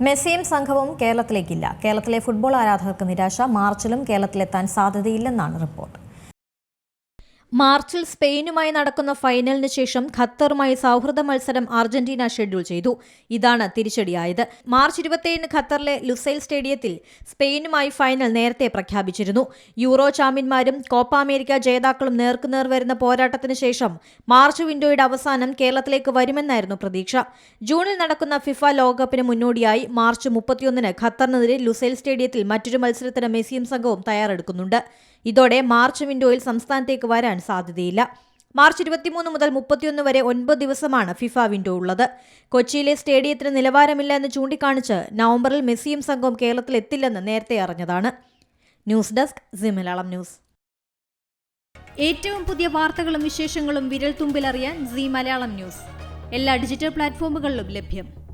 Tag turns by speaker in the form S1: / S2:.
S1: മെസ്സിയും സംഘവും കേരളത്തിലേക്കില്ല. കേരളത്തിലെ ഫുട്ബോൾ ആരാധകർക്ക് നിരാശ. മാർച്ചിലും കേരളത്തിലെത്താൻ സാധ്യതയില്ലെന്നാണ് റിപ്പോർട്ട്. മാർച്ചിൽ സ്പെയിനുമായി നടക്കുന്ന ഫൈനലിന് ശേഷം ഖത്തറുമായി സൗഹൃദ മത്സരം അർജന്റീന ഷെഡ്യൂൾ ചെയ്തു. ഇതാണ് തിരിച്ചടിയായത്. മാർച്ച് ഇരുപത്തിയേഴിന് ഖത്തറിലെ ലുസൈൽ സ്റ്റേഡിയത്തിൽ സ്പെയിനുമായി ഫൈനൽ നേരത്തെ പ്രഖ്യാപിച്ചിരുന്നു. യൂറോ ചാമ്പ്യന്മാരും കോപ്പ അമേരിക്ക ജേതാക്കളും നേർക്കുനേർ വരുന്ന പോരാട്ടത്തിന് ശേഷം മാർച്ച് വിൻഡോയുടെ അവസാനം കേരളത്തിലേക്ക് വരുമെന്നായിരുന്നു പ്രതീക്ഷ. ജൂണിൽ നടക്കുന്ന ഫിഫ ലോകകപ്പിന് മുന്നോടിയായി മാർച്ച് മുപ്പത്തിയൊന്നിന് ഖത്തറിനെതിരെ ലുസൈൽ സ്റ്റേഡിയത്തിൽ മറ്റൊരു മത്സരത്തിന് മെസ്സിയും സംഘവും തയ്യാറെടുക്കുന്നുണ്ട്. ഇതോടെ മാർച്ച് വിൻഡോയിൽ സംസ്ഥാനത്തേക്ക് വരാൻ സാധ്യതയില്ല. മാർച്ച് ഇരുപത്തിമൂന്ന് മുതൽ മുപ്പത്തിയൊന്ന് വരെ ഒൻപത് ദിവസമാണ് ഫിഫ വിൻഡോ ഉള്ളത്. കൊച്ചിയിലെ സ്റ്റേഡിയത്തിന് നിലവാരമില്ല എന്ന് ചൂണ്ടിക്കാണിച്ച് നവംബറിൽ മെസ്സിയും സംഘവും കേരളത്തിൽ എത്തില്ലെന്ന് നേരത്തെ അറിഞ്ഞതാണ്. News desk C Malayalam news.
S2: ഏറ്റവും പുതിയ വാർത്തകളും വിശേഷങ്ങളും വിരൽ തുമ്പിലറിയാൻ സി മലയാളം ന്യൂസ്. എല്ലാ ഡിജിറ്റൽ പ്ലാറ്റ്ഫോമുകളിലും ലഭ്യം.